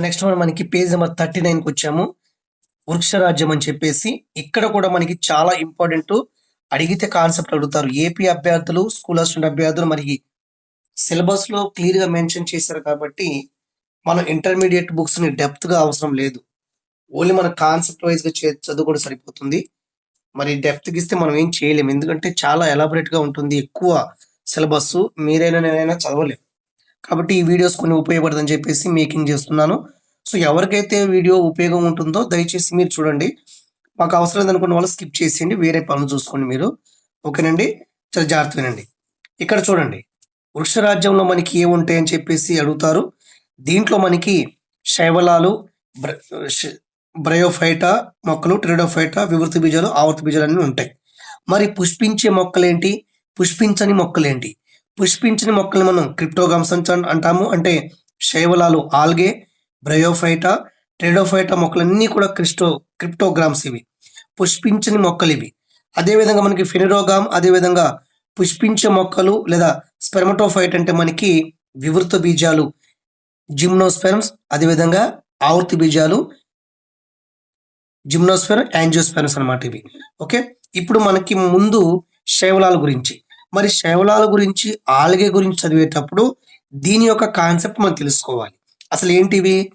Next మనం మనకి page number thirty నైన్కి వచ్చాము. వృక్షరాజ్యం అని చెప్పేసి ఇక్కడ కూడా మనకి చాలా ఇంపార్టెంట్ అడిగితే కాన్సెప్ట్ అడుగుతారు. ఏపీ అభ్యర్థులు స్కూల్ అసిస్టెంట్ అభ్యర్థులు మనకి సిలబస్లో క్లియర్గా మెన్షన్ చేశారు కాబట్టి మనం ఇంటర్మీడియట్ బుక్స్ని డెప్త్గా అవసరం లేదు. ఓన్లీ మన కాన్సెప్ట్ వైజ్గా చదువుకోవడం చే- సరిపోతుంది. మరి డెప్త్కి ఇస్తే మనం ఏం చేయలేము. ఎందుకంటే చాలా ఎలాబరేట్గా ఉంటుంది. ఎక్కువ సిలబస్ మీరైనా నేనైనా చదవలేము. కాబట్టి ఈ వీడియోస్ కొన్ని ఉపయోగపడదని చెప్పేసి మేకింగ్ చేస్తున్నాను. సో ఎవరికైతే వీడియో ఉపయోగం ఉంటుందో దయచేసి మీరు చూడండి. మాకు అవసరం లేదనుకున్న వాళ్ళు స్కిప్ చేసేయండి. వేరే పనులు చూసుకోండి మీరు. ఓకేనండి? చాలా జాగ్రత్త వినండి ఇక్కడ చూడండి. వృక్షరాజ్యంలో మనకి ఏ అని చెప్పేసి అడుగుతారు. దీంట్లో మనకి శైవలాలు బ్ర- ష- బ్రయోఫైటా మొక్కలు ట్రిడోఫైటా వివృతి బీజాలు ఆవృత బీజాలు అన్నీ ఉంటాయి. మరి పుష్పించే మొక్కలేంటి? పుష్పించని మొక్కలేంటి? పుష్పించిన మొక్కల్ని మనం క్రిప్టోగమ్స్ అంటాము. అంటే శైవలాలు ఆల్గే బ్రయోఫైటా ట్రెడోఫైటా మొక్కలన్నీ కూడా క్రిస్టో క్రిప్టోగ్రామ్స్ ఇవి. పుష్పించని మొక్కలు ఇవి. అదేవిధంగా మనకి ఫినిరోగామ్ అదేవిధంగా పుష్పించే మొక్కలు లేదా స్పెర్మటోఫైట్ అంటే మనకి వివృత బీజాలు జిమ్నోస్పెర్మ్స్ అదేవిధంగా ఆవృతి బీజాలు జిమ్నోస్పెర్ యాంజియోస్పెర్మ్స్ అనమాట ఇవి. ఓకే? ఇప్పుడు మనకి ముందు శైవలాల గురించి. మరి శైవలాల గురించి ఆల్గే గురించి చదివేటప్పుడు దీని యొక్క కాన్సెప్ట్ మనం తెలుసుకోవాలి. అసలు ఏంటివి?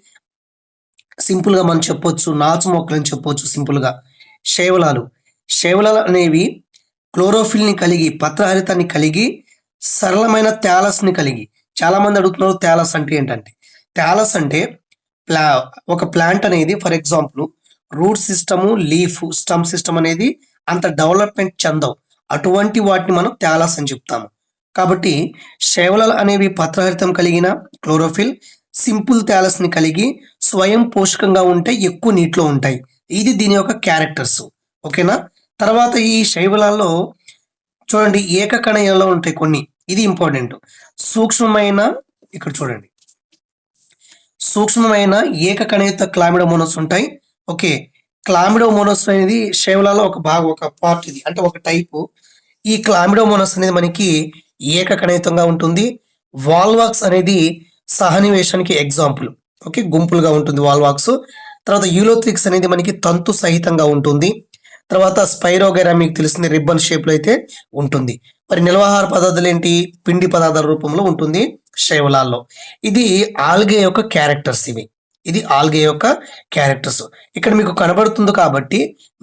సింపుల్గా మనం చెప్పొచ్చు నాచు మొక్కలు అని చెప్పొచ్చు సింపుల్గా. శైవలాలు. శైవలాలు అనేవి క్లోరోఫిల్ని కలిగి పత్రహరితాన్ని కలిగి సరళమైన థాలస్ని కలిగి. చాలా మంది అడుగుతున్నారు థ్యాలస్ అంటే ఏంటంటే? థ్యాలస్ అంటే ప్లా ఒక ప్లాంట్ అనేది for example root system leaf stem system అనేది అంత డెవలప్మెంట్ చెందవు. అటువంటి వాటిని మనం థాలస్ అని చెప్తాము. కాబట్టి శైవలాలు అనేవి పత్రహరితం కలిగిన క్లోరోఫిల్ సింపుల్ థాలస్ కలిగి స్వయం పోషకంగా ఉంటే ఎక్కువ నీటిలో ఉంటాయి. ఇది దీని యొక్క క్యారెక్టర్స్. ఓకేనా? తర్వాత ఈ శైవలాల్లో చూడండి ఏకకణయంలో ఉంటాయి కొన్ని. ఇది ఇంపార్టెంట్. సూక్ష్మమైన ఇక్కడ చూడండి. సూక్ష్మమైన ఏకకణయుత క్లామిడోమోనస్ ఉంటాయి. ఓకే క్లామిడోమోనస్ అనేది శైవలాలో ఒక భాగం ఒక పార్ట్ ఇది. అంటే ఒక టైపు. ఈ క్లామిడోమోనస్ అనేది మనకి ఏకకణయుతంగా ఉంటుంది. వాల్వాక్స్ అనేది సహనివేశానికి ఎగ్జాంపుల్. ఓకే గుంపులుగా ఉంటుంది వాల్వాక్స్. తర్వాత యూలోథ్రిక్స్ అనేది మనకి తంతు సహితంగా ఉంటుంది. తర్వాత స్పైరోగైరా మీకు తెలిసింది రిబ్బన్ షేప్లో అయితే ఉంటుంది. మరి నిల్వాహార పదార్థాలు ఏంటి? పిండి పదార్థాల రూపంలో ఉంటుంది శైవలాల్లో. ఇది ఆల్గే యొక్క క్యారెక్టర్స్ ఇవి. ఇది ఆల్గే యొక్క క్యారెక్టర్స్. ఇక్కడ మీకు కనబడుతుంది కాబట్టి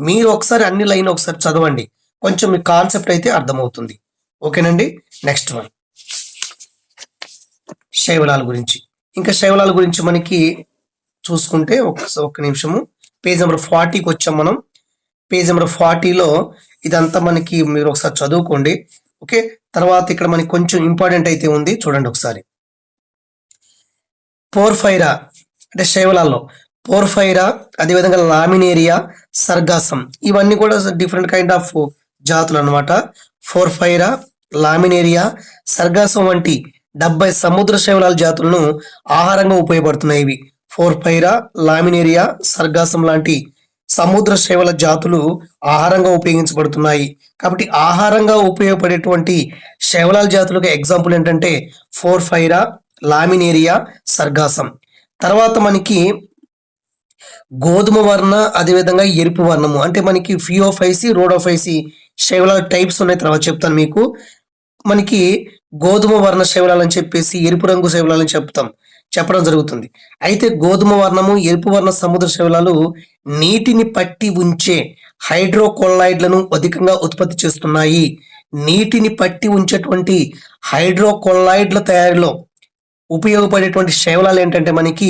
మీరు ఒకసారి అన్ని లైన్ ఒకసారి చదవండి. కొంచెం మీ కాన్సెప్ట్ అయితే అర్థమవుతుంది. ఓకేనండి? నెక్స్ట్ వన్ శైవలాల గురించి. ఇంకా శైవలాల గురించి మనకి చూసుకుంటే ఒక ఒక నిమిషము. పేజ్ నెంబర్ ఫార్టీకి వచ్చాం మనం. పేజ్ నెంబర్ ఫార్టీలో ఇదంతా మనకి మీరు ఒకసారి చదువుకోండి. ఓకే? తర్వాత ఇక్కడ మనకి కొంచెం ఇంపార్టెంట్ అయితే ఉంది. చూడండి ఒకసారి. పోర్ఫైరా అంటే శైవలాల్లో. పోర్ఫైరా అదేవిధంగా లామినేరియా సర్గాసం. ఇవన్నీ కూడా డిఫరెంట్ కైండ్ ఆఫ్ జాతులు అనమాట ఫోర్ఫైరా లామినేరియా సర్గాసం వంటి డెబ్బై సముద్ర శైవలాల జాతులను ఆహారంగా ఉపయోగపడుతున్నాయి ఇవి. ఫోర్ఫైరా లామినేరియా సర్గాసం లాంటి సముద్ర శైవల జాతులు ఆహారంగా ఉపయోగించబడుతున్నాయి. కాబట్టి ఆహారంగా ఉపయోగపడేటువంటి శైవలాల జాతులకు ఎగ్జాంపుల్ ఏంటంటే ఫోర్ ఫైరా లామినేరియా సర్గాసం. తర్వాత మనకి గోధుమ వర్ణ అదేవిధంగా ఎరుపు వర్ణము. అంటే మనకి ఫియోఫైసి రోడోఫైసి శైవలాల టైప్స్ ఉన్నాయి. తర్వాత చెప్తాను మీకు. మనకి గోధుమ వర్ణ శైవలాలు అని చెప్పేసి ఎరుపు రంగు శైవలాలు అని చెప్తాం. చెప్పడం జరుగుతుంది. అయితే గోధుమ వర్ణము ఎరుపు వర్ణ సముద్ర శైవలాలు నీటిని పట్టి ఉంచే హైడ్రోకొల్లాయిడ్లను అధికంగా ఉత్పత్తి చేస్తున్నాయి. నీటిని పట్టి ఉంచేటువంటి హైడ్రోకొల్లాయిడ్ల తయారీలో ఉపయోగపడేటువంటి శైవలాలు ఏంటంటే మనకి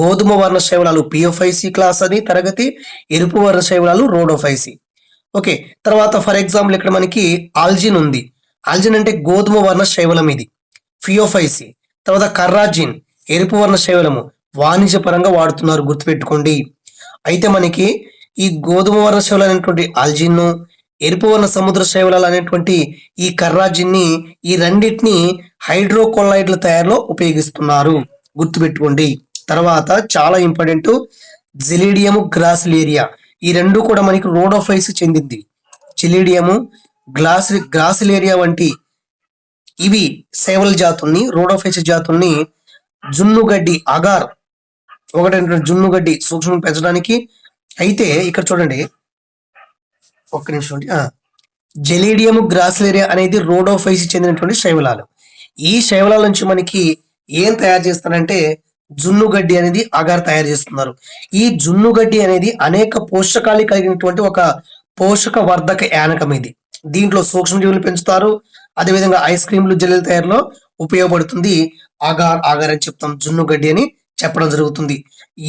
గోధుమ వర్ణ శైవలాలు పిఎఫ్ఐసి క్లాస్ అని తరగతి ఎరుపు వర్ణ శైవలాలు రోడోఫైసి ఓకే తర్వాత ఫర్ ఎగ్జాంపుల్ ఇక్కడ మనకి ఆల్జిన్ ఉంది. ఆల్జిన్ అంటే గోధుమ వర్ణ శైవలం ఇది. ఫియోఫైసి. తర్వాత కర్రాజిన్ ఎరుపు వర్ణ శైవలము. వాణిజ్యపరంగా వాడుతున్నారు గుర్తుపెట్టుకోండి. అయితే మనకి ఈ గోధుమ వర్ణ శైవలం అనేటువంటి ఆల్జిన్ ఎరుపు వర్ణ సముద్ర శైవలాలు అనేటువంటి ఈ కర్రాజిన్ని ఈ రెండింటిని హైడ్రోకోలైడ్ల తయారీలో ఉపయోగిస్తున్నారు. గుర్తుపెట్టుకోండి. తర్వాత చాలా ఇంపార్టెంట్ జిలీడియము గ్రాసిలేరియా. ఈ రెండు కూడా మనకి రోడోఫైస్ చెందింది. చిలీడియము గ్లాస్ గ్రాసిలేరియా వంటి ఇవి సేవల జాతుల్ని రోడోఫైస్ జాతుల్ని జున్నుగడ్డి అగార్ ఒకటి జున్నుగడ్డి జున్ను గడ్డి సూక్ష్మం పెంచడానికి. అయితే ఇక్కడ చూడండి. ఒక్క నిమిషం అండి. జెలీడియం గ్రాసిలేరియా అనేది రోడోఫైస్ చెందినటువంటి శైవలాలు. ఈ శైవలాల నుంచి మనకి ఏం తయారు చేస్తారంటే జున్ను గడ్డి అనేది అగార్ తయారు చేస్తున్నారు. ఈ జున్ను గడ్డి అనేది అనేక పోషకాలు కలిగినటువంటి ఒక పోషక వర్ధక యానకం ఇది. దీంట్లో సూక్ష్మజీవులు పెంచుతారు. అదేవిధంగా ఐస్ క్రీమ్లు జల్లెల తయారులో ఉపయోగపడుతుంది. ఆగార్ ఆగార్ అని చెప్తాం. జున్ను గడ్డి అని చెప్పడం జరుగుతుంది.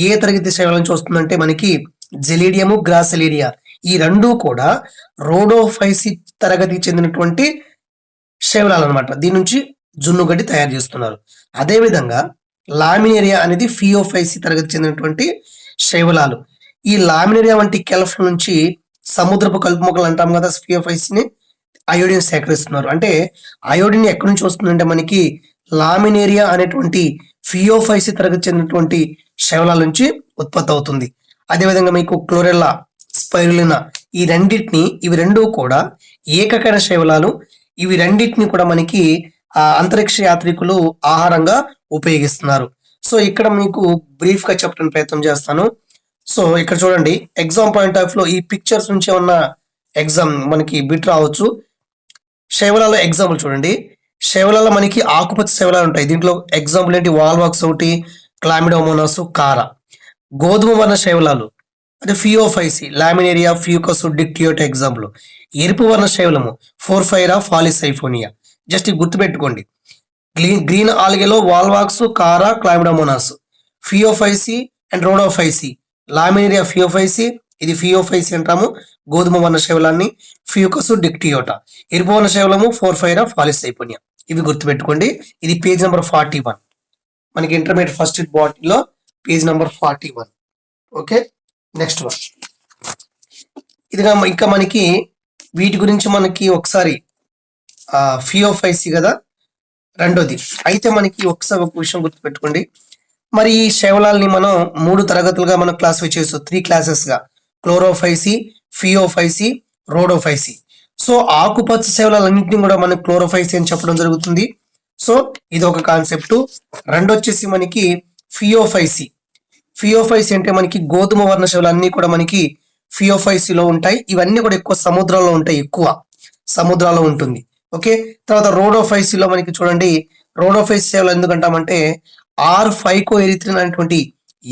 ఏ తరగతి శైవల నుంచి వస్తుందంటే మనకి జెలీడియము గ్రాసెలీడియా. ఈ రెండు కూడా రోడోఫైసి తరగతికి చెందినటువంటి శైవలాలు అనమాట దీని నుంచి జున్ను గడ్డి తయారు చేస్తున్నారు. అదేవిధంగా లామినేరియా అనేది ఫియోఫైసి తరగతి చెందినటువంటి శైవలాలు. ఈ లామినేరియా వంటి కెల్ఫ్ నుంచి సముద్రపు కలుపు మొక్కలు అంటాం కదా ఫియోఫైసిని అయోడిన్ సేకరిస్తున్నారు. అంటే అయోడిన్ ఎక్కడి నుంచి వస్తుందంటే మనకి లామినేరియా అనేటువంటి ఫియోఫైసి తరగతి చెందినటువంటి శైవలాల నుంచి ఉత్పత్తి అవుతుంది. అదేవిధంగా మీకు క్లోరెల్లా స్పైరులినా ఈ రెండింటిని ఇవి రెండూ కూడా ఏకకర శైవలాలు. ఇవి రెండింటిని కూడా మనకి అంతరిక్ష యాత్రికులు ఆహారంగా ఉపయోగిస్తున్నారు. సో ఇక్కడ మీకు బ్రీఫ్గా చెప్పడానికి ప్రయత్నం చేస్తాను. సో ఇక్కడ చూడండి ఎగ్జామ్ పాయింట్ ఆఫ్లో ఈ పిక్చర్స్ నుంచి ఉన్న ఎగ్జామ్ మనకి బిట్ రావచ్చు. శైవలాలో ఎగ్జాంపుల్ చూడండి. శైవలాలో మనకి ఆకుపచ్చ శైవలాలు ఉంటాయి. దీంట్లో ఎగ్జాంపుల్ ఏంటి? వాల్వాక్స్ ఒకటి క్లామిడోమోనాస్ కార గోధుమ వర్ణ శైవలాలు. అంటే Phaeophyceae Laminaria Fucus Dictyota example ఎరుపు వర్ణ శైవలము. ఫోర్ఫైరా ఫాలిసైఫోనియా జస్ట్ ఇది గుర్తుపెట్టుకోండి. Green green ఆల్గేలో Volvox Chara Chlamydomonas. Phaeophyceae and Rhodophyceae. Laminaria Phaeophyceae ఇది ఫియోఫైసి అంటాము. గోధుమ వర్ణ శైవలాన్ని ఫ్యూకస్ డిక్టియోటా. ఎరుపు వర్ణ శైవలము ఫోర్ ఫైరా ఫాలిసైపోనియా. ఇవి గుర్తుపెట్టుకోండి. ఇది పేజ్ నెంబర్ ఫార్టీ వన్. మనకి ఇంటర్మీడియట్ ఫస్ట్ బాటిల్లో page number forty one. Okay? Next one. ఇదిగా ఇంకా మనకి వీటి గురించి మనకి ఒకసారి ఫియోఫైసి కదా? రెండోది. అయితే మనకి ఒకసారి ఒక విషయం గుర్తుపెట్టుకోండి. మరి ఈ శైవలాల్ని మనం మూడు తరగతులుగా మనం క్లాసిఫై చేస్తూ త్రీ క్లాసెస్గా క్లోరోఫైసి ఫియోఫైసి రోడోఫైసి సో ఆకుపచ్చ శైవలాలన్నింటినీ కూడా మనం క్లోరోఫైసి అని చెప్పడం జరుగుతుంది. సో ఇది ఒక కాన్సెప్ట్ రెండొచ్చేసి మనకి ఫియోఫైసి ఫియోఫైసి అంటే మనకి గోధుమ వర్ణ శైవలు అన్ని కూడా మనకి ఫియోఫైసిలో ఉంటాయి. ఇవన్నీ కూడా ఎక్కువ సముద్రంలో ఉంటాయి ఎక్కువ సముద్రాల్లో ఉంటుంది. ఓకే? తర్వాత రోడోఫైసిలో మనకి చూడండి. రోడోఫైసి సేవలు ఎందుకంటామంటే ఆర్ ఫైకో ఎరిత్రిన్ అనేటువంటి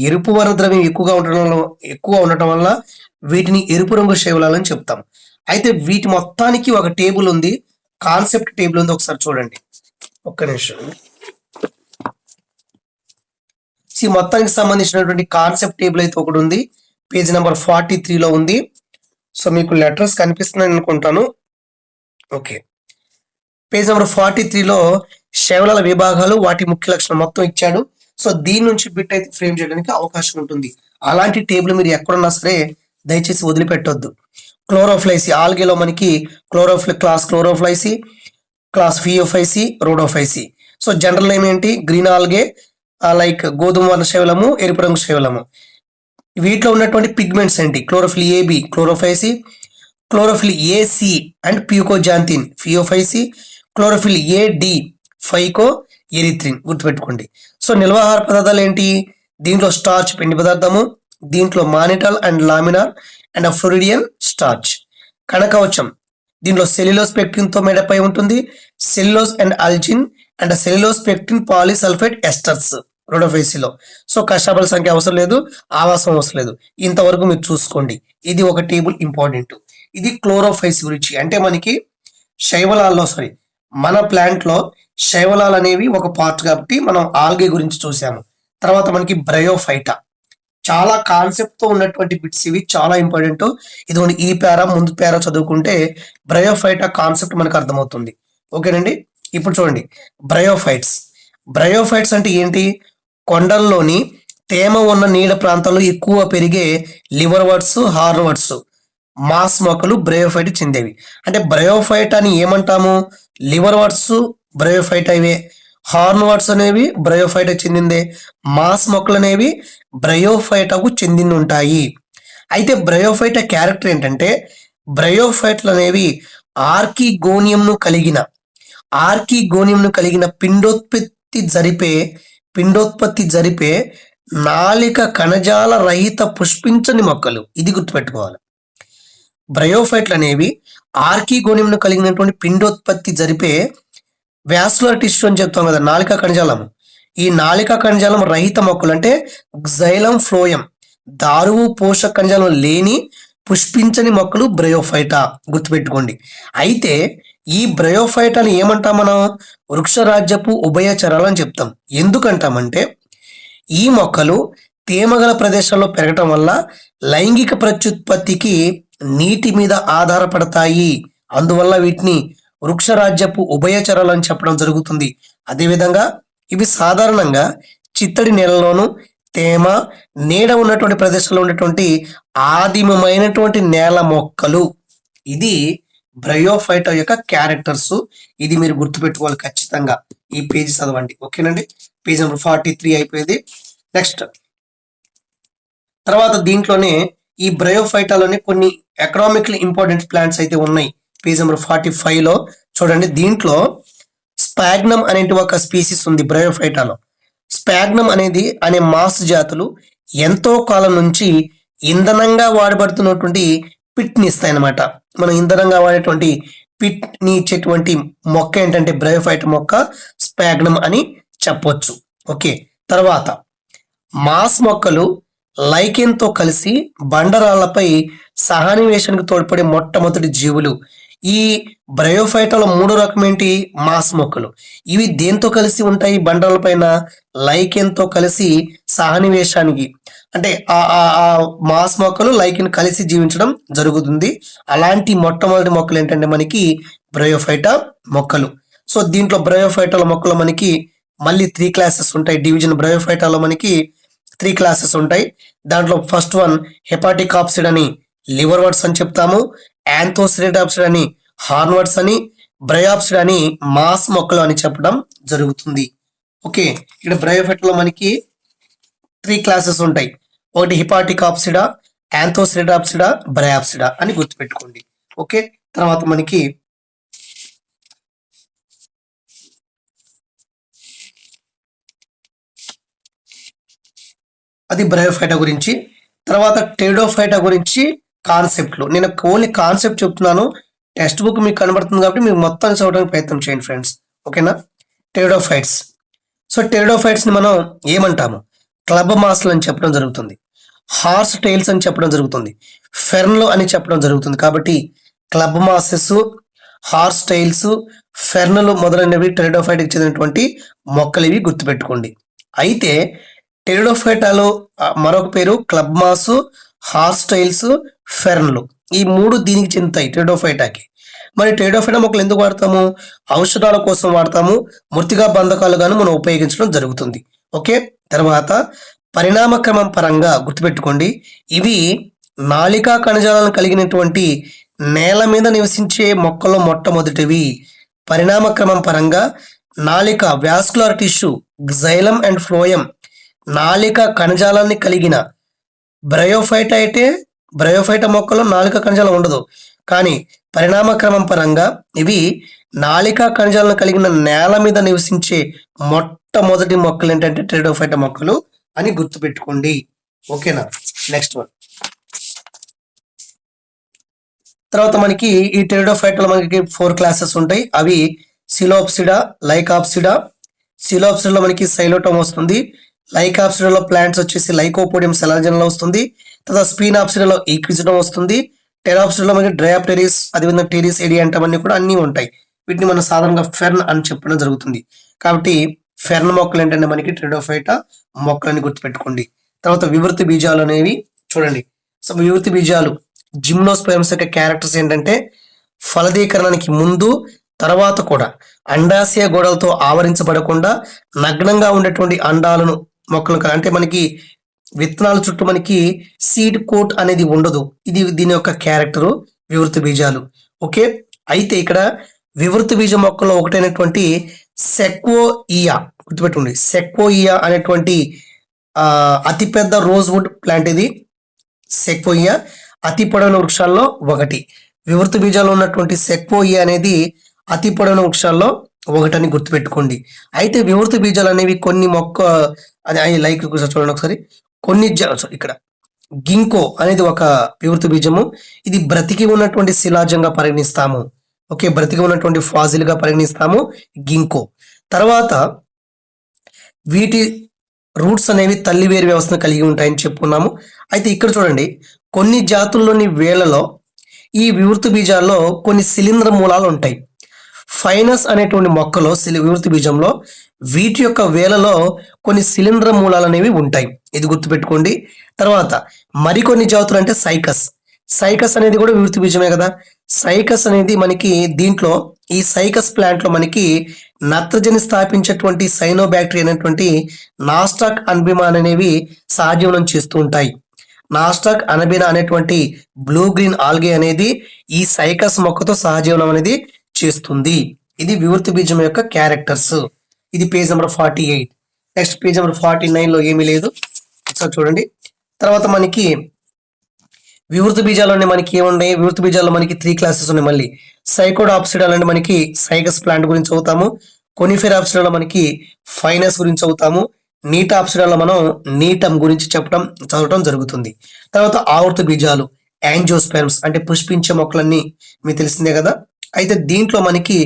ఎరుపు వర ద్రవ్యం ఎక్కువగా ఉండటం వల్ల ఎక్కువ ఉండటం వల్ల వీటిని ఎరుపు రంగు సేవలని చెప్తాం. అయితే వీటి మొత్తానికి ఒక టేబుల్ ఉంది. కాన్సెప్ట్ టేబుల్ ఉంది. ఒకసారి చూడండి. ఒక్క నిమిషం. ఈ మొత్తానికి సంబంధించినటువంటి కాన్సెప్ట్ టేబుల్ అయితే ఒకటి ఉంది. పేజ్ నెంబర్ ఫార్టీ త్రీలో ఉంది. సో మీకు లెటర్స్ కనిపిస్తున్నాయి అనుకుంటాను ఓకే. పేజ్ నెంబర్ ఫార్టీ త్రీలో శవలాల విభాగాలు వాటి ముఖ్య లక్షణం మొత్తం ఇచ్చాడు. సో దీని నుంచి బిట్ అయితే ఫ్రేమ్ చేయడానికి అవకాశం ఉంటుంది. అలాంటి టేబుల్ మీరు ఎక్కడున్నా సరే దయచేసి వదిలిపెట్టొద్దు. క్లోరోఫ్లైసి ఆల్గేలో మనకి క్లోరోఫ్లై class Chlorophyceae class Phaeophyceae Rhodophyceae. So general name ఏంటి? గ్రీన్ ఆల్గే లైక్ గోధుమ వర్ణ శైవలము ఎరుపు రంగు శైవలము. వీటిలో ఉన్నటువంటి పిగ్మెంట్స్ ఏంటి? Chlorophyll a b Chlorophyceae chlorophyll a c and fucoxanthin Phaeophyceae chlorophyll a d phycoerythrin గుర్తుపెట్టుకోండి. సో నిల్వాహార పదార్థాలు ఏంటి? దీంట్లో స్టార్చ్ పిండి పదార్థము దీంట్లో mannitol and laminarin and floridean starch. కణకవచం దీంట్లో సెల్యులోస్ పెక్టిన్తో మేడపై ఉంటుంది. Cellulose and algin and cellulose pectin polysulphate esters రోడోఫైసీలో. So కష్టాపల సంఖ్య అవసరం లేదు ఆవాసం అవసరం లేదు. ఇంతవరకు మీరు చూసుకోండి. ఇది ఒక టేబుల్ ఇంపార్టెంట్. ఇది క్లోరోఫైస్ గురించి. అంటే మనకి శైవలాల్లో సారీ మన ప్లాంట్లో శైవలాలు అనేవి ఒక పార్ట్ కాబట్టి మనం ఆల్గే గురించి చూసాము తర్వాత మనకి బ్రయోఫైటా. చాలా కాన్సెప్ట్తో ఉన్నటువంటి బిట్స్ ఇవి చాలా ఇంపార్టెంట్ ఇదిగోండి ఈ పేరా ముందు పేరా చదువుకుంటే బ్రయోఫైటా కాన్సెప్ట్ మనకు అర్థమవుతుంది. ఓకేనండి? ఇప్పుడు చూడండి. బ్రయోఫైట్స్. బ్రయోఫైట్స్ అంటే ఏంటి? కొండల్లోని తేమ ఉన్న నీడ ప్రాంతాల్లో ఎక్కువ పెరిగే లివర్ వర్డ్స్ హార్న్ మాస్ మొక్కలు బ్రయోఫైట్ చెందేవి. అంటే బ్రయోఫైట్ అని ఏమంటాము? లివర్ వర్డ్స్ బ్రయోఫైట్ అవే హార్న్ వర్డ్స్ అనేవి బ్రయోఫైట్ చెందిందే. మాస్ మొక్కలు అనేవి బ్రయోఫైటకు చెందింది ఉంటాయి అయితే బ్రయోఫైట క్యారెక్టర్ ఏంటంటే బ్రయోఫైట్లు అనేవి ఆర్కిగోనియంను కలిగిన ఆర్కిగోనియంను కలిగిన పిండోత్పత్తి జరిపే పిండోత్పత్తి జరిపే నాలిక కణజాల రహిత పుష్పించని మొక్కలు. ఇది గుర్తుపెట్టుకోవాలి. బ్రయోఫైట్లు అనేవి ఆర్కీగోనియంను కలిగినటువంటి పిండోత్పత్తి జరిపే వ్యాసులర్ టిష్యూ అని చెప్తాం కదా నాలిక కణజాలం. ఈ నాలిక కణజాలం రహిత మొక్కలు అంటే జైలం ఫ్లోయం దారువు పోషక కణజాలం లేని పుష్పించని మొక్కలు బ్రయోఫైటా గుర్తుపెట్టుకోండి. అయితే ఈ బ్రయోఫైటాని ఏమంటాం మనం? వృక్షరాజ్యపు ఉభయచరాలు అని చెప్తాం. ఎందుకంటామంటే ఈ మొక్కలు తేమగల ప్రదేశాల్లో పెరగటం వల్ల లైంగిక ప్రత్యుత్పత్తికి నీటి మీద ఆధారపడతాయి. అందువల్ల వీటిని వృక్షరాజ్యపు ఉభయచరాలు అని చెప్పడం జరుగుతుంది. అదేవిధంగా ఇవి సాధారణంగా చిత్తడి నేలలోను తేమ నీడ ఉన్నటువంటి ప్రదేశంలో ఉన్నటువంటి ఆదిమమైనటువంటి నేల మొక్కలు. ఇది బ్రయోఫైటా యొక్క క్యారెక్టర్స్. ఇది మీరు గుర్తుపెట్టుకోవాలి ఖచ్చితంగా. ఈ పేజీ చదవండి. ఓకేనండి? పేజ్ నెంబర్ ఫార్టీ త్రీ అయిపోయింది. నెక్స్ట్. తర్వాత దీంట్లోనే ఈ బ్రయోఫైటాలోనే కొన్ని ఎకనామికల్ ఇంపార్టెంట్ ప్లాంట్స్ అయితే ఉన్నాయి. పేజ్ నెంబర్ ఫార్టీ ఫైవ్లో చూడండి. దీంట్లో స్పాగ్నమ్ అనేటి ఒక స్పీసీస్ ఉంది బ్రయోఫైటాలో స్పాగ్నమ్ అనేది అనే మాస్ జాతులు ఎంతో కాలం నుంచి ఇంధనంగా వాడబడుతున్నటువంటి పిట్ని ఇస్తాయి అన్నమాట మనం ఇంధనంగా వాడేటువంటి పిట్ని ఇచ్చేటువంటి మొక్క ఏంటంటే బ్రయోఫైట్ మొక్క స్పాగ్నమ్ అని చెప్పొచ్చు. ఓకే తర్వాత మాస్ మొక్కలు లైకెన్తో కలిసి బండరాళ్ళపై సహానివేశానికి తోడ్పడే మొట్టమొదటి జీవులు ఈ బ్రయోఫైటాలో మూడో రకం ఏంటి మాస్ మొక్కలు. ఇవి దేంతో కలిసి ఉంటాయి? బండరాల పైన లైకెన్తో కలిసి సహానివేశానికి. అంటే ఆ ఆ ఆ మాస్ మొక్కలు లైకెన్ కలిసి జీవించడం జరుగుతుంది. అలాంటి మొట్టమొదటి మొక్కలు ఏంటంటే మనకి బ్రయోఫైటా మొక్కలు. సో దీంట్లో బ్రయోఫైటాల మొక్కలు మనకి మళ్ళీ త్రీ క్లాసెస్ ఉంటాయి. డివిజన్ బ్రయోఫైటాలో మనకి త్రీ క్లాసెస్ ఉంటాయి. దాంట్లో ఫస్ట్ వన్ హెపాటిక్ ఆప్సిడ్ అని లివర్ వర్డ్స్ అని చెప్తాము. యాంథోసిరేటాప్సిడ్ అని హార్న్వర్డ్స్ అని బ్రయాప్సిడ్ అని మాస్ మొక్కలు అని చెప్పడం జరుగుతుంది. ఓకే ఇక్కడ బ్రయోఫెట్లో మనకి త్రీ క్లాసెస్ ఉంటాయి. ఒకటి హిపాటిక్ ఆప్సిడా యాంథోసిరేటాప్సిడా బ్రయాప్సిడా అని గుర్తుపెట్టుకోండి. ఓకే తర్వాత మనకి అది బ్రయోఫైటా గురించి. తర్వాత టెడోఫైటా గురించి కాన్సెప్ట్లు నేను ఓన్లీ కాన్సెప్ట్ చెప్తున్నాను. టెక్స్ట్ బుక్ మీకు కనబడుతుంది కాబట్టి మీరు మొత్తం చదవడానికి ప్రయత్నం చేయండి ఫ్రెండ్స్ ఓకేనా టెరిడోఫైట్స్ సో టెరిడోఫైట్స్ని మనం ఏమంటాము? క్లబ్ మాస్లు అని చెప్పడం జరుగుతుంది. హార్స్ టైల్స్ అని చెప్పడం జరుగుతుంది. ఫెర్న్లు అని చెప్పడం జరుగుతుంది. కాబట్టి క్లబ్ మాసెస్ హార్స్ టైల్స్ ఫెర్న్లు మొదలైనవి టెరిడోఫైట్కి చెందినటువంటి మొక్కలు ఇవి గుర్తుపెట్టుకోండి. అయితే టెరిడోఫైటాలో మరొక పేరు క్లబ్ మాస్ హార్స్ టైల్స్ ఫెర్న్లు. ఈ మూడు దీనికి చెందుతాయి టెరిడోఫైటాకి. మరి టెరిడోఫైటా మొక్కలు ఎందుకు వాడతాము? ఔషధాల కోసం వాడతాము. మృతిగా బంధకాలుగాను మనం ఉపయోగించడం జరుగుతుంది. ఓకే? తర్వాత పరిణామ క్రమం పరంగా గుర్తుపెట్టుకోండి. ఇవి నాలికా కణజాలను కలిగినటువంటి నేల మీద నివసించే మొక్కలు మొట్టమొదటివి. పరిణామ క్రమం పరంగా నాళిక vascular tissue xylem and phloem నాలిక కణజాలాన్ని కలిగిన బ్రయోఫైట్ అయితే బ్రయోఫైట మొక్కలో నాలిక కణజాలం ఉండదు. కానీ పరిణామ క్రమం పరంగా ఇవి నాలిక కణజాలను కలిగిన నేల మీద నివసించే మొట్టమొదటి మొక్కలు ఏంటంటే టెరిడోఫైట మొక్కలు అని గుర్తుపెట్టుకోండి. ఓకేనా? Next one. తర్వాత మనకి ఈ టెరిడోఫైట్లో మనకి ఫోర్ క్లాసెస్ ఉంటాయి. అవి సిలోప్సిడా లైకాప్సిడా. సిలోప్సిడాలో మనకి సైలోటోమ్ వస్తుంది. లైకాప్సిడలో ప్లాంట్స్ వచ్చేసి లైకోపోడియం సెలాజన్లో వస్తుంది. తర్వాత స్పీన్ ఆప్సిడలో ఈక్విజిడం వస్తుంది. టెరాప్సిడలో మనకి డ్రయాప్టెరీస్ అదేవిధంగా టెరీస్ ఏరియా అంటామన్నీ కూడా అన్నీ ఉంటాయి. వీటిని మనం సాధారణంగా ఫెర్న్ అని చెప్పడం జరుగుతుంది. కాబట్టి ఫెర్న్ మొక్కలు ఏంటంటే మనకి ట్రెడోఫైటా మొక్కలని గుర్తుపెట్టుకోండి. తర్వాత వివృతి బీజాలు అనేవి చూడండి. సో వివృతి బీజాలు జిమ్నోస్పెర్మ్స్ యొక్క క్యారెక్టర్స్ ఏంటంటే ఫలదీకరణానికి ముందు తర్వాత కూడా అండాశయ గోడలతో ఆవరించబడకుండా నగ్నంగా ఉండేటువంటి అండాలను మొక్కలు అంటే మనకి విత్తనాల చుట్టూ మనకి సీడ్ కోట్ అనేది ఉండదు. ఇది దీని యొక్క క్యారెక్టరు వివృత బీజాలు. ఓకే? అయితే ఇక్కడ వివృత బీజ మొక్కల్లో ఒకటైనటువంటి సెక్వోయియా గుర్తుపెట్టుకోండి. సెక్వోయియా అనేటువంటి అతిపెద్ద రోజ్ వుడ్ ప్లాంట్ ఇది. సెక్వోయియా అతి పొడవైన వృక్షాల్లో ఒకటి. వివృత బీజాలు ఉన్నటువంటి సెక్వోయియా అనేది అతి పొడవైన వృక్షాల్లో ఒకటని గుర్తుపెట్టుకోండి. అయితే వివృత బీజాలు అనేవి కొన్ని మొక్క అది లైక్ చూడండి ఒకసారి. కొన్ని ఇక్కడ. గింకో అనేది ఒక వివృత బీజము. ఇది బ్రతికి ఉన్నటువంటి శిలాజంగా పరిగణిస్తాము. ఓకే బ్రతికి ఉన్నటువంటి ఫాజిల్గా పరిగణిస్తాము గింకో. తర్వాత వీటి రూట్స్ అనేవి తల్లి వేరు వ్యవస్థను కలిగి ఉంటాయని చెప్పుకున్నాము. అయితే ఇక్కడ చూడండి కొన్ని జాతుల్లోని వేళ్ళలో ఈ వివృత బీజాల్లో కొన్ని శిలీంద్ర మూలాలు ఉంటాయి. ఫైనస్ అనేటువంటి మొక్కలో శిలి బీజంలో వీటి యొక్క వేలలో కొన్ని శిలీంద్ర మూలాలు అనేవి ఉంటాయి. ఇది గుర్తుపెట్టుకోండి. తర్వాత మరికొన్ని జాతులు అంటే సైకస్. సైకస్ అనేది కూడా వివృతి బీజమే కదా. సైకస్ అనేది మనకి దీంట్లో ఈ సైకస్ ప్లాంట్లో మనకి నత్రజని స్థాపించేటువంటి సైనోబ్యాక్టీరియా అనేటువంటి నాస్టాక్ అన్బిమాన్ అనేవి సహజీవనం చేస్తూ ఉంటాయి. నాస్టాక్ అనబినా అనేటువంటి బ్లూ గ్రీన్ ఆల్గే అనేది ఈ సైకస్ మొక్కతో సహజీవనం అనేది చేస్తుంది. ఇది వివృతి బీజం యొక్క క్యారెక్టర్స్ ఇది page number forty eight next page number forty నైన్లో ఏమీ లేదు. ఒకసారి చూడండి. తర్వాత మనకి వివృత బీజాల్లోనే మనకి ఏమున్నాయి? వివృత బీజాల్లో మనకి త్రీ క్లాసెస్ ఉన్నాయి మళ్ళీ. సైకోడ్ ఆప్సిడాల్ అంటే మనకి సైగస్ ప్లాంట్ గురించి అవుతాము కొనిఫెర్ ఆప్సిడాల్లో మనకి ఫైనస్ గురించి అవుతాము నీట ఆప్సిడాల్లో మనం నీటం గురించి చెప్పడం చదవటం జరుగుతుంది. తర్వాత ఆవర్త బీజాలు యాంజియోస్పెర్మ్స్ అంటే పుష్పించే మొక్కలన్నీ మీకు తెలిసిందే కదా? అయితే దీంట్లో మనకి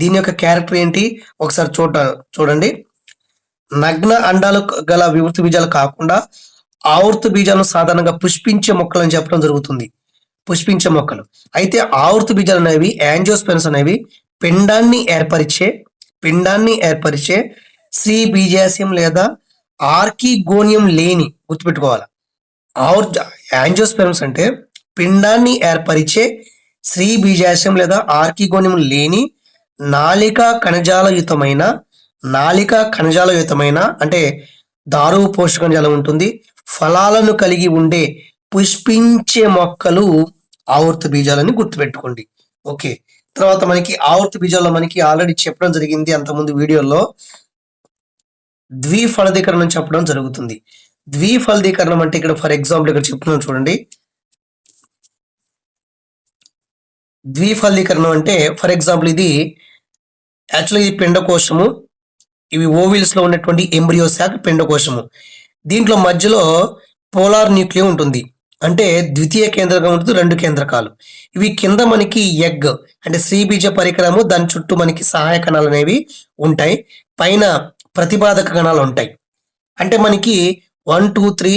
దీని యొక్క క్యారెక్టర్ ఏంటి? ఒకసారి చూడ చూడండి. నగ్న అండాలు గల వివృతి బీజాలు కాకుండా ఆవృత బీజాలను సాధారణంగా పుష్పించే మొక్కలు అని చెప్పడం జరుగుతుంది. పుష్పించే మొక్కలు. అయితే ఆవృత బీజాలు అనేవి యాంజియోస్పెన్స్ అనేవి పిండాన్ని ఏర్పరిచే పిండాన్ని ఏర్పరిచే శ్రీ బీజాసియం లేదా ఆర్కిగోనియం లేని గుర్తుపెట్టుకోవాలి. ఆర్ యాంజియోస్పెర్మ్స్ అంటే పిండాన్ని ఏర్పరిచే శ్రీ బీజాశయం లేదా ఆర్కిగోనియం లేని నాలికా కణజాలయుతమైన నాలిక కణజాలయుతమైన అంటే దారువు పోషకజాలం ఉంటుంది. ఫలాలను కలిగి ఉండే పుష్పించే మొక్కలు ఆవృత బీజాలని గుర్తుపెట్టుకోండి. ఓకే. తర్వాత మనకి ఆవృత బీజాల్లో మనకి ఆల్రెడీ చెప్పడం జరిగింది అంతకుముందు వీడియోలో. ద్విఫలదీకరణం చెప్పడం జరుగుతుంది. ద్విఫలదీకరణం అంటే ఇక్కడ ఫర్ ఎగ్జాంపుల్ ఇక్కడ చెప్తున్నాను చూడండి. ద్వీఫలీకరణం అంటే ఫర్ ఎగ్జాంపుల్ ఇది యాక్చువల్గా ఇది పిండకోశము. ఇవి ఓవిల్స్లో ఉన్నటువంటి ఎంబ్రియో శాఖ పిండకోశము. దీంట్లో మధ్యలో పోలార్ న్యూక్లియం ఉంటుంది. అంటే ద్వితీయ కేంద్రకం ఉంటుంది రెండు కేంద్రకాలు. ఇవి కింద మనకి ఎగ్ అంటే శ్రీబీజ పరికరము దాని చుట్టూ మనకి సహాయ కణాలు అనేవి ఉంటాయి. పైన ప్రతిపాదక కణాలు ఉంటాయి. అంటే మనకి one two three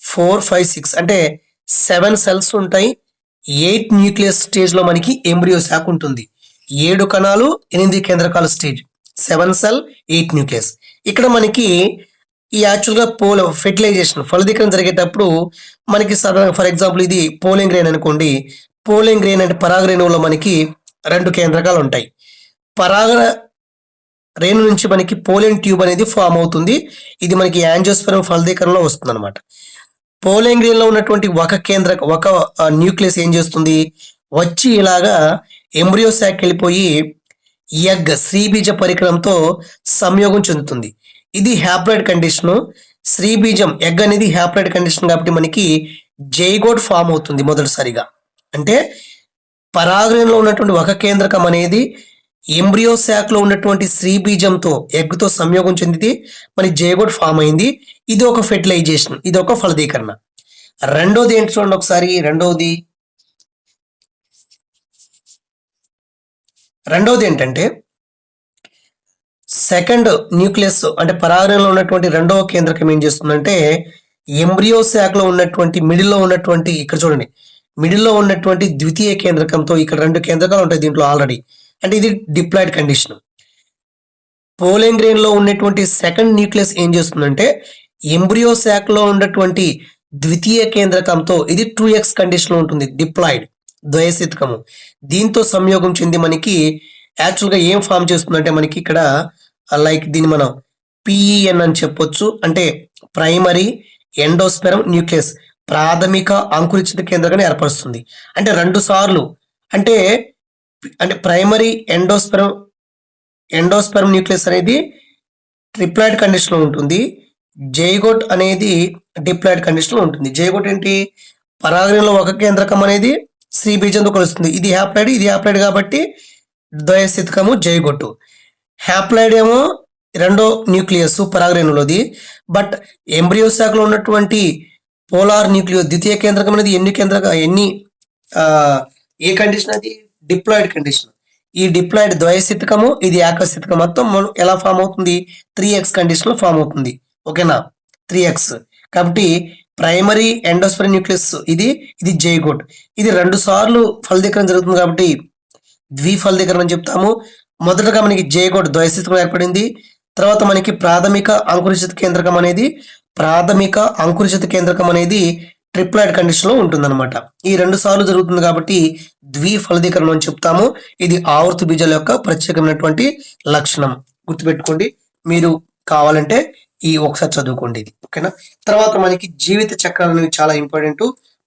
four five six అంటే సెవెన్ సెల్స్ ఉంటాయి. ఎయిట్ న్యూక్లియస్ స్టేజ్లో మనకి ఎంబ్రియో శాఖ ఉంటుంది. ఏడు కణాలు ఎనిమిది కేంద్రకాల stage. Seven cell eight nucleus. ఇక్కడ మనకి ఈ యాక్చువల్గా పోల ఫెర్టిలైజేషన్ ఫలదీకరణ జరిగేటప్పుడు మనకి సాధారణ ఫర్ ఎగ్జాంపుల్ ఇది పోలింగ్ గ్రెయిన్ అనుకోండి. పోలింగ్ గ్రెయిన్ అంటే పరాగ రేణువులో మనకి రెండు కేంద్రకాలు ఉంటాయి. పరాగ రేణు నుంచి మనకి పోలింగ్ ట్యూబ్ అనేది ఫామ్ అవుతుంది. ఇది మనకి యాంజోస్పెరం ఫలదీకరణలో వస్తుంది అనమాట పోలింగ్ గ్రెయిన్లో ఉన్నటువంటి ఒక కేంద్ర ఒక న్యూక్లియస్ ఏం చేస్తుంది? వచ్చి ఇలాగా ఎంబ్రియోసాక్ వెళ్ళిపోయి ఎగ్ శ్రీబీజ పరికరంతో సంయోగం చెందుతుంది. ఇది హ్యాప్లైడ్ కండిషన్. శ్రీబీజం ఎగ్ అనేది హ్యాప్లైడ్ కండిషన్ కాబట్టి మనకి జైగోట్ ఫామ్ అవుతుంది మొదటిసారిగా. అంటే పరాగ్రంలో ఉన్నటువంటి ఒక కేంద్రకం అనేది ఎంబ్రియో శాఖలో ఉన్నటువంటి శ్రీబీజంతో బీజంతో ఎగ్తో సంయోగం చెందితే మరి జైగోట్ ఫామ్ అయింది. ఇది ఒక ఫెర్టిలైజేషన్ ఇది ఒక ఫలదీకరణ. రెండోది ఏంటి చూడండి ఒకసారి రెండవది రెండవది ఏంటంటే సెకండ్ న్యూక్లియస్ అంటే పరాగణంలో ఉన్నటువంటి రెండవ కేంద్రకం ఏం చేస్తుందంటే ఎంబ్రియో శాఖలో ఉన్నటువంటి మిడిల్లో ఉన్నటువంటి ఇక్కడ చూడండి మిడిల్లో ఉన్నటువంటి ద్వితీయ కేంద్రకంతో ఇక్కడ రెండు కేంద్రకాలు ఉంటాయి దీంట్లో ఆల్రెడీ. అంటే ఇది డిప్లాయిడ్ కండిషన్ పోలింగ్ గ్రెయిన్లో ఉన్నటువంటి సెకండ్ న్యూక్లియస్ ఏం చేస్తుందంటే ఎంబ్రియో శాఖలో ఉన్నటువంటి ద్వితీయ కేంద్రకంతో ఇది టూ ఎక్స్ కండిషన్లో ఉంటుంది డిప్లాయిడ్ ద్వయశితకము దీంతో సంయోగం చెంది మనకి యాక్చువల్గా ఏం ఫామ్ చేస్తుందంటే మనకి ఇక్కడ లైక్ దీన్ని మనం పిఈఎన్ అని చెప్పొచ్చు. అంటే ప్రైమరీ ఎండోస్పెరం న్యూక్లియస్ ప్రాథమిక అంకురిచిత కేంద్రంగా ఏర్పరుస్తుంది. అంటే రెండు సార్లు అంటే అంటే ప్రైమరీ ఎండోస్పెరమ్ ఎండోస్పెర్మ్ న్యూక్లియస్ అనేది ట్రిప్లాయిడ్ కండిషన్లో ఉంటుంది. జైగోట్ అనేది డిప్లాయిడ్ కండిషన్లో ఉంటుంది. జైగోట్ ఏంటి? పరాగణంలో ఒక కేంద్రకం అనేది శ్రీ బీజంతో కలుస్తుంది. ఇది హ్యాప్లాయిడ్ ఇది హ్యాప్లాయిడ్ కాబట్టి ద్వయస్థితికము జైగొట్టు హ్యాప్లాయిడ్ ఏమో రెండో న్యూక్లియస్ పరాగరేణులోది. బట్ ఎంబ్రియో శాఖలో ఉన్నటువంటి పోలార్ న్యూక్లియో ద్వితీయ కేంద్రకం అనేది ఎన్ని కేంద్రక ఎన్ని ఏ కండిషన్ అది? డిప్లాయిడ్ కండిషన్ ఈ డిప్లాయిడ్ ద్వయస్థితికము ఇది ఏకస్థితికం మొత్తం మనం ఎలా ఫామ్ అవుతుంది? త్రీ ఎక్స్ కండిషన్లో ఫామ్ అవుతుంది. ఓకేనా త్రీ ఎక్స్ కాబట్టి ప్రైమరీ ఎండోస్పరి న్యూక్లియస్ ఇది ఇది జైగోట్ ఇది రెండు సార్లు ఫలదీకరణ జరుగుతుంది కాబట్టి ద్విఫలదీకరణ అని చెప్తాము. మొదటగా మనకి జైగోట్ ద్వయస్థితికం ఏర్పడింది. తర్వాత మనకి ప్రాథమిక అంకురిచిత కేంద్రకం అనేది ప్రాథమిక అంకురిచిత కేంద్రకం అనేది ట్రిప్లాయిడ్ కండిషన్లో ఉంటుందన్నమాట. ఈ రెండు సార్లు జరుగుతుంది కాబట్టి ద్విఫలదీకరణం అని చెప్తాము. ఇది ఆవృతి బీజాల యొక్క ప్రత్యేకమైనటువంటి లక్షణం. గుర్తుపెట్టుకోండి. మీరు కావాలంటే ఈ ఒకసారి చదువుకోండి ఇది. ఓకేనా? తర్వాత మనకి జీవిత చక్రాలు అనేవి చాలా ఇంపార్టెంట్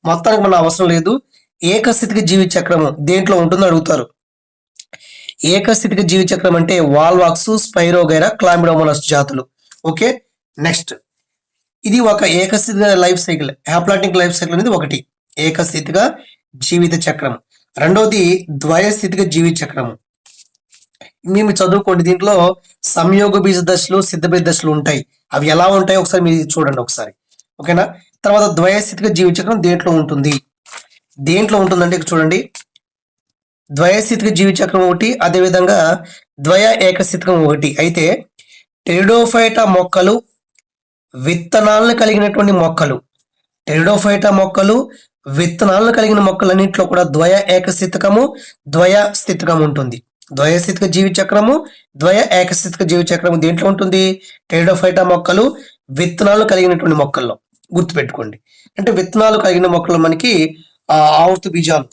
మొత్తానికి మన అవసరం లేదు. ఏకస్థితికి జీవిత చక్రము దేంట్లో ఉంటుందో అడుగుతారు. ఏకస్థితికి జీవిత చక్రం అంటే వాల్వాక్స్ స్పైరోగైరా క్లామిడోమోనస్ జాతులు. ఓకే? నెక్స్ట్. ఇది ఒక ఏకస్థితిగా life cycle haplontic life cycle అనేది ఒకటి. ఏకస్థితిగా జీవిత చక్రం. రెండవది ద్వయస్థితిగా జీవిత చక్రము. మేము చదువుకోండి దీంట్లో సంయోగ బీజ దశలు సిద్ధబీజ దశలు ఉంటాయి. అవి ఎలా ఉంటాయో ఒకసారి మీరు చూడండి ఒకసారి. ఓకేనా? తర్వాత ద్వయస్థితిగా జీవిత చక్రం దేంట్లో ఉంటుంది? దేంట్లో ఉంటుందంటే ఇక్కడ చూడండి. ద్వయస్థితిక జీవి చక్రం ఒకటి అదేవిధంగా ద్వయ ఏకస్థితికం ఒకటి. అయితే టెరిడోఫైటా మొక్కలు విత్తనాలను కలిగినటువంటి మొక్కలు. టెరిడోఫైటా మొక్కలు విత్తనాలను కలిగిన మొక్కలన్నింటిలో కూడా ద్వయ ఏకస్థితికము ద్వయ స్థితికం ఉంటుంది. ద్వయస్థితిక జీవి చక్రము ద్వయ ఏకస్థితిక జీవి చక్రము దేంట్లో ఉంటుంది? టెరిడోఫైటా మొక్కలు విత్తనాలు కలిగినటువంటి మొక్కల్లో. గుర్తుపెట్టుకోండి. అంటే విత్తనాలు కలిగిన మొక్కలు మనకి ఆ, బీజాలు.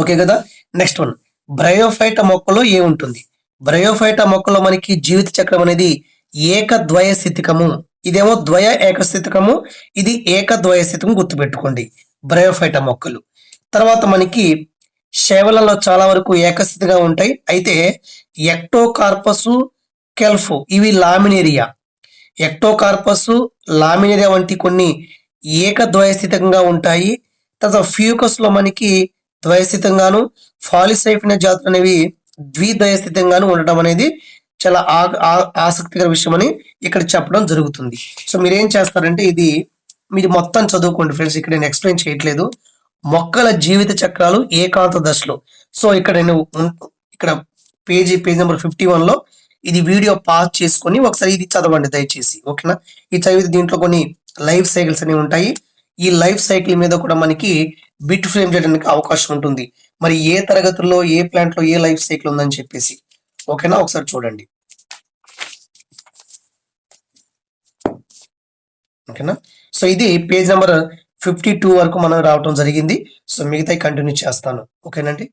ఓకే కదా? Next one. బ్రయోఫైటా మొక్కలో ఏ ఉంటుంది బ్రయోఫైటా మొక్కలో మనకి జీవిత చక్రం అనేది ఏక ద్వయ స్థితికము. ఇదేమో ద్వయ ఏకస్థితికము ఇది ఏక ద్వయ గుర్తుపెట్టుకోండి. బ్రయోఫైటా మొక్కలు తర్వాత మనకి శేవలలో చాలా వరకు ఏకస్థితిగా ఉంటాయి. అయితే ఎక్టోకార్పస్ కెల్ఫ్ ఇవి లామినేరియా. ఎక్టోకార్పస్ లామినేరియా వంటి కొన్ని ఏకద్వయస్థితంగా ఉంటాయి. తర్వాత ఫ్యూకస్లో మనకి ద్వయస్థితంగాను ఫాలిసైఫిన జాతులు అనేవి ద్విద్వయస్థితంగాను ఉండటం అనేది చాలా ఆ- ఆసక్తికర విషయం అని ఇక్కడ చెప్పడం జరుగుతుంది. సో మీరేం చేస్తారంటే ఇది మీరు మొత్తం చదువుకోండి ఫ్రెండ్స్ ఇక్కడ నేను ఎక్స్ప్లెయిన్ చేయట్లేదు. మొక్కల జీవిత చక్రాలు ఏకాంత దశలో. సో ఇక్కడ నేను ఇక్కడ పేజీ పేజ్ నెంబర్ ఫిఫ్టీ వన్లో ఇది వీడియో పాస్ చేసుకొని ఒకసారి ఇది చదవండి దయచేసి ఓకేనా? ఈ చదివితే దీంట్లో కొన్ని లైఫ్ సైకిల్స్ అనేవి ఉంటాయి. ఈ లైఫ్ సైకిల్ మీద కూడా మనకి బిట్ ఫ్రేమ్ చేయడానికి అవకాశం ఉంటుంది. మరి ఏ తరగతుల్లో ఏ ప్లాంట్లో ఏ లైఫ్ సైకిల్ ఉందని చెప్పేసి. ఓకేనా? ఒకసారి చూడండి. ఓకేనా? సో ఇది పేజ్ నెంబర్ ఫిఫ్టీ టూ వరకు మనం రావటం జరిగింది. సో మిగతా కంటిన్యూ చేస్తాను. ఓకేనండి?